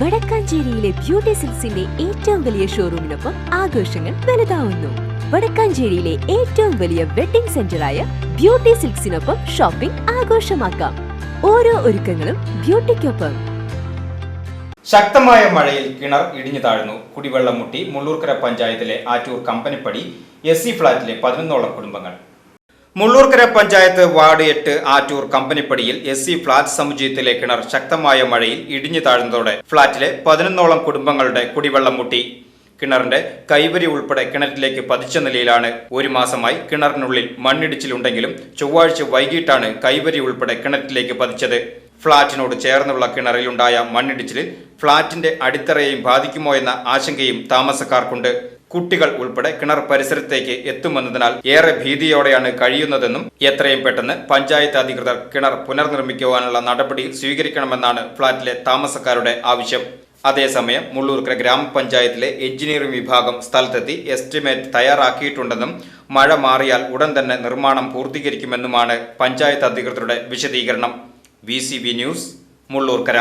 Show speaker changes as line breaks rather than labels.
വടക്കാഞ്ചേരിയിലെ beauty സിൽസിന്റെ ഏറ്റവും വലിയ ഷോറൂമിനൊപ്പം ആഘോഷങ്ങൾ വലുതാവുന്നു. വടക്കാഞ്ചേരിയിലെ ഏറ്റവും വലിയ വെഡിംഗ് സെന്ററായ ബ്യൂട്ടി സിൽക്സിനൊപ്പം ഷോപ്പിംഗ് ആഘോഷമാക്കാം. ഓരോ ഒരുക്കങ്ങളും ബ്യൂട്ടിക്കൊപ്പം.
ശക്തമായ മഴയിൽ കിണർ ഇടിഞ്ഞു താഴ്ന്നു. കുടിവെള്ളം മുട്ടി മുള്ളൂർക്കര പഞ്ചായത്തിലെ ആറ്റൂർ കമ്പനിപ്പടി എസ് സി ഫ്ളാറ്റിലെ പതിനൊന്നോളം കുടുംബങ്ങൾ. മുള്ളൂർക്കര പഞ്ചായത്ത് വാർഡ് എട്ട് ആറ്റൂർ കമ്പനിപ്പടിയിൽ എസ് സി ഫ്ളാറ്റ് സമുച്ചയത്തിലെ കിണർ ശക്തമായ മഴയിൽ ഇടിഞ്ഞു താഴ്ന്നതോടെ ഫ്ളാറ്റിലെ പതിനൊന്നോളം കുടുംബങ്ങളുടെ കുടിവെള്ളം മുട്ടി. കിണറിന്റെ കൈവരി ഉൾപ്പെടെ കിണറ്റിലേക്ക് പതിച്ച നിലയിലാണ് ഒരു മാസമായി കിണറിനുള്ളിൽ മണ്ണിടിച്ചിലുണ്ടെങ്കിലും ചൊവ്വാഴ്ച വൈകിട്ടാണ് കൈവരി ഉൾപ്പെടെ കിണറ്റിലേക്ക് പതിച്ചത്. ഫ്ളാറ്റിനോട് ചേർന്നുള്ള കിണറിലുണ്ടായ മണ്ണിടിച്ചിലിൽ ഫ്ളാറ്റിന്റെ അടിത്തറയെയും ബാധിക്കുമോ എന്ന ആശങ്കയും താമസക്കാർക്കുണ്ട്. കുട്ടികൾ ഉൾപ്പെടെ കിണർ പരിസരത്തേക്ക് എത്തുമെന്നതിനാൽ ഏറെ ഭീതിയോടെയാണ് കഴിയുന്നതെന്നും എത്രയും പെട്ടെന്ന് പഞ്ചായത്ത് അധികൃതർ കിണർ പുനർനിർമ്മിക്കുവാനുള്ള നടപടി സ്വീകരിക്കണമെന്നാണ് ഫ്ളാറ്റിലെ താമസക്കാരുടെ ആവശ്യം. അതേസമയം മുള്ളൂർക്കര ഗ്രാമപഞ്ചായത്തിലെ എഞ്ചിനീയറിംഗ് വിഭാഗം സ്ഥലത്തെത്തി എസ്റ്റിമേറ്റ് തയ്യാറാക്കിയിട്ടുണ്ടെന്നും മഴ മാറിയാൽ ഉടൻ തന്നെ നിർമ്മാണം പൂർത്തീകരിക്കുമെന്നുമാണ് പഞ്ചായത്ത് അധികൃതരുടെ വിശദീകരണം. V news Mullurkara.